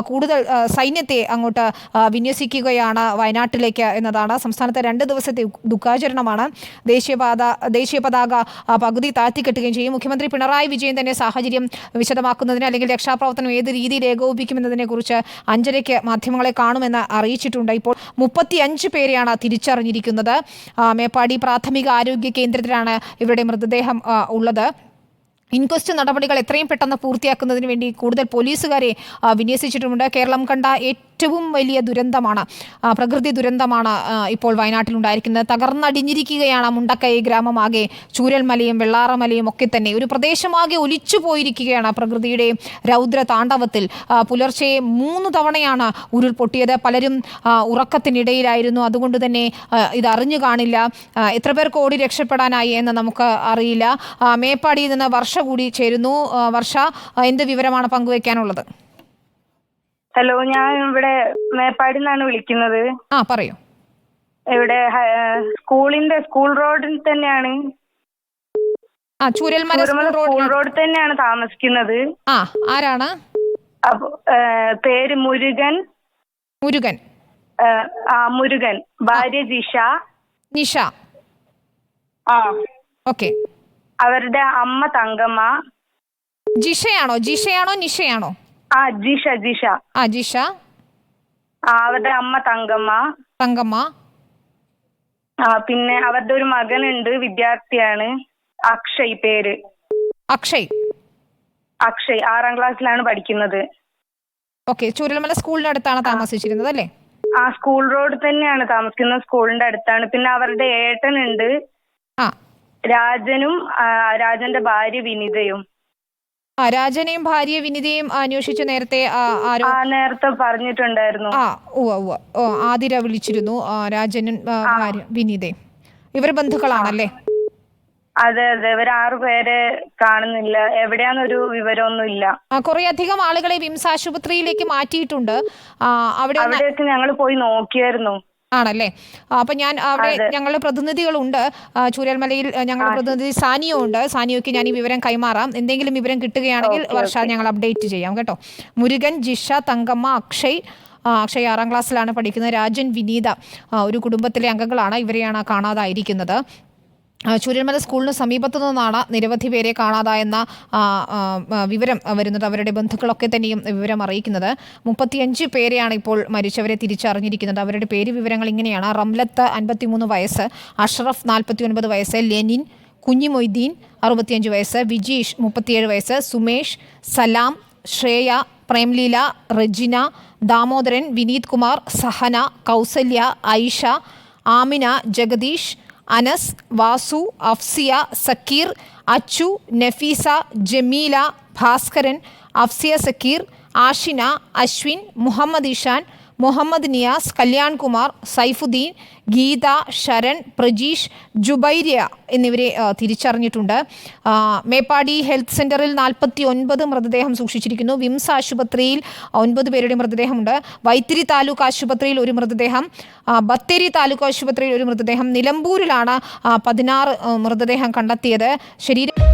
കൂടുതൽ സൈന്യത്തെ അങ്ങോട്ട് വിന്യസിക്കുകയാണ് വയനാട്ടിലേക്ക് എന്നതാണ്. സംസ്ഥാനത്തെ രണ്ട് ദിവസത്തെ ദുഃഖാചരണമാണ്. ദേശീയപാത ദേശീയ പതാക പകുതി താഴ്ത്തിക്കെട്ടുകയും ചെയ്യും. മുഖ്യമന്ത്രി പിണറായി വിജയൻ തന്നെ സാഹചര്യം വിശദമാക്കുന്നതിന് അല്ലെങ്കിൽ രക്ഷാപ്രവർത്തനം ഏത് രീതിയിൽ ഏകോപിപ്പിക്കുമെന്നതിനെ കുറിച്ച് അഞ്ചരയ്ക്ക് മാധ്യമങ്ങളെ കാണുമെന്ന് അറിയിച്ചിട്ടുണ്ട്. ഇപ്പോൾ മുപ്പത്തിയഞ്ച് പേരെയാണ് തിരിച്ചറിഞ്ഞിരിക്കുന്നത്. മേപ്പാടി പ്രാഥമിക ആരോഗ്യ കേന്ദ്രത്തിലാണ് ഇവരുടെ മൃതദേഹം ഉള്ളത്. ഇൻക്വസ്റ്റ് നടപടികൾ എത്രയും പെട്ടെന്ന് പൂർത്തിയാക്കുന്നതിന് വേണ്ടി കൂടുതൽ പോലീസുകാരെ വിന്യസിച്ചിട്ടുമുണ്ട്. കേരളം കണ്ട ഏറ്റവും വലിയ ദുരന്തമാണ് പ്രകൃതി ദുരന്തമാണ് ഇപ്പോൾ വയനാട്ടിൽ വയനാട്ടിലുണ്ടായിരിക്കുന്നത്. തകർന്നടിഞ്ഞിരിക്കുകയാണ് മുണ്ടക്കൈ ഗ്രാമമാകെ ചൂരൽമലയും വെള്ളാറമലയും ഒക്കെ തന്നെ. ഒരു പ്രദേശമാകെ ഒലിച്ചു പോയിരിക്കുകയാണ് പ്രകൃതിയുടെ രൗദ്ര താണ്ഡവത്തിൽ. പുലർച്ചെ മൂന്ന് തവണയാണ് ഉരുൾപൊട്ടിയത് പലരും ഉറക്കത്തിനിടയിലായിരുന്നു. അതുകൊണ്ട് തന്നെ ഇത് അറിഞ്ഞു കാണില്ല. എത്ര പേർക്ക് ഓടി രക്ഷപ്പെടാനായി എന്ന് നമുക്ക് അറിയില്ല. മേപ്പാടിയിൽ നിന്ന് വർഷ കൂടി ചേരുന്നു. വർഷ എന്ത് വിവരമാണ് പങ്കുവയ്ക്കാനുള്ളത് ഹലോ ഞാൻ ഇവിടെ മേപ്പാടി നിന്നാണ് വിളിക്കുന്നത്. ആ പറയൂ. ഇവിടെ സ്കൂളിന്റെ സ്കൂൾ റോഡിൽ തന്നെയാണ്. ആ ചൂരൽമല സ്കൂൾ റോഡ് തന്നെയാണ് താമസിക്കുന്നത്. ആ ആരാണ്? അപ്പൊ പേര് മുരുകൻ. മുരുകൻ. ആ മുരുകൻ. ഭാര്യ ജിഷ. നിഷ. ആ. ഓക്കെ. അവരുടെ അമ്മ തങ്കമ്മ. ജിഷയാണോ? ജിഷയാണോ? നിഷയാണോ? ആ ജിഷ ജിഷ. ആ ജിഷ. ആ അവരുടെ അമ്മ തങ്കമ്മ. തങ്കമ്മ. ആ പിന്നെ അവരുടെ ഒരു മകനുണ്ട് വിദ്യാർത്ഥിയാണ് അക്ഷയ് പേര്. അക്ഷയ്. അക്ഷയ് ആറാം ക്ലാസ്സിലാണ് പഠിക്കുന്നത്. ഓക്കെ ചൂരൽമല സ്കൂളിന്റെ അടുത്താണ് താമസിച്ചിരുന്നത് അല്ലേ? ആ സ്കൂൾ റോഡ് തന്നെയാണ് താമസിക്കുന്നത് സ്കൂളിന്റെ അടുത്താണ്. പിന്നെ അവരുടെ ഏട്ടനുണ്ട്. ആ. രാജനും രാജന്റെ ഭാര്യ വിനിതയും. രാജനെയും ഭാര്യ വിനിതയും അന്വേഷിച്ച് നേരത്തെ നേരത്തെ പറഞ്ഞിട്ടുണ്ടായിരുന്നു. ആ ഉവ്വ ഉവ്വ. ആതിര വിളിച്ചിരുന്നു. രാജനും ഭാര്യ വിനിതയും. ഇവർ ബന്ധുക്കളാണല്ലേ? അതെ അതെ. ഇവർ ആറു പേരെ കാണുന്നില്ല. എവിടെയാന്നൊരു വിവരമൊന്നും ഇല്ല കുറെ അധികം ആളുകളെ വിംസ് ആശുപത്രിയിലേക്ക് മാറ്റിയിട്ടുണ്ട്. അവിടെ അവിടെയൊക്കെ ഞങ്ങൾ പോയി നോക്കിയായിരുന്നു. ആണല്ലേ? അപ്പൊ ഞാൻ അവിടെ ഞങ്ങളുടെ പ്രതിനിധികളുണ്ട്. ചൂരൽമലയിൽ ഞങ്ങളുടെ പ്രതിനിധി സാനിയോ ഉണ്ട്. സാനിയോക്ക് ഞാൻ ഈ വിവരം കൈമാറാം. എന്തെങ്കിലും വിവരം കിട്ടുകയാണെങ്കിൽ വർഷ ഞങ്ങൾ അപ്ഡേറ്റ് ചെയ്യാം കേട്ടോ. മുരുകൻ ജിഷ തങ്കമ്മ അക്ഷയ് അക്ഷയ് ആറാം ക്ലാസ്സിലാണ് പഠിക്കുന്നത്. രാജൻ വിനീത ഒരു കുടുംബത്തിലെ അംഗങ്ങളാണ് ഇവരെയാണ് കാണാതായിരിക്കുന്നത്. ചൂര്യന്മല സ്കൂളിന് സമീപത്തു നിന്നാണ് നിരവധി പേരെ കാണാതായെന്ന വിവരം വരുന്നത്. അവരുടെ ബന്ധുക്കളൊക്കെ തന്നെയും വിവരം അറിയിക്കുന്നത്. മുപ്പത്തിയഞ്ച് പേരെയാണ് ഇപ്പോൾ മരിച്ചവരെ തിരിച്ചറിഞ്ഞിരിക്കുന്നത്. അവരുടെ പേര് വിവരങ്ങൾ ഇങ്ങനെയാണ്. റംലത്ത് അൻപത്തിമൂന്ന് വയസ്സ് അഷ്റഫ് നാൽപ്പത്തി ഒൻപത് വയസ്സ് ലെനിൻ കുഞ്ഞിമൊയ്തീൻ അറുപത്തിയഞ്ച് വയസ്സ് വിജീഷ് മുപ്പത്തിയേഴ് വയസ്സ് സുമേഷ് സലാം ശ്രേയ പ്രേംലീല റെജിന ദാമോദരൻ വിനീത് കുമാർ സഹന കൗസല്യ ഐഷ ആമിന ജഗദീഷ് അനസ് വാസു അഫ്സിയ സക്കീർ അച്ചു നഫീസ ജമീല ഭാസ്കരൻ അഫ്സിയ സക്കീർ ആഷിന അശ്വിൻ മുഹമ്മദ് ഇഷാൻ മുഹമ്മദ് നിയാസ് കല്യാൺകുമാർ സൈഫുദ്ദീൻ ഗീത ശരൺ പ്രജീഷ് ജുബൈര്യ എന്നിവരെ തിരിച്ചറിഞ്ഞിട്ടുണ്ട്. മേപ്പാടി ഹെൽത്ത് സെന്ററിൽ നാൽപ്പത്തി ഒൻപത് മൃതദേഹം സൂക്ഷിച്ചിരിക്കുന്നു. വിംസ് ആശുപത്രിയിൽ ഒൻപത് പേരുടെ മൃതദേഹമുണ്ട്. വൈത്തിരി താലൂക്ക് ആശുപത്രിയിൽ ഒരു മൃതദേഹം ബത്തേരി താലൂക്ക് ആശുപത്രിയിൽ ഒരു മൃതദേഹം നിലമ്പൂരിലാണ് പതിനാറ് മൃതദേഹം കണ്ടെത്തിയത്. ശരീരം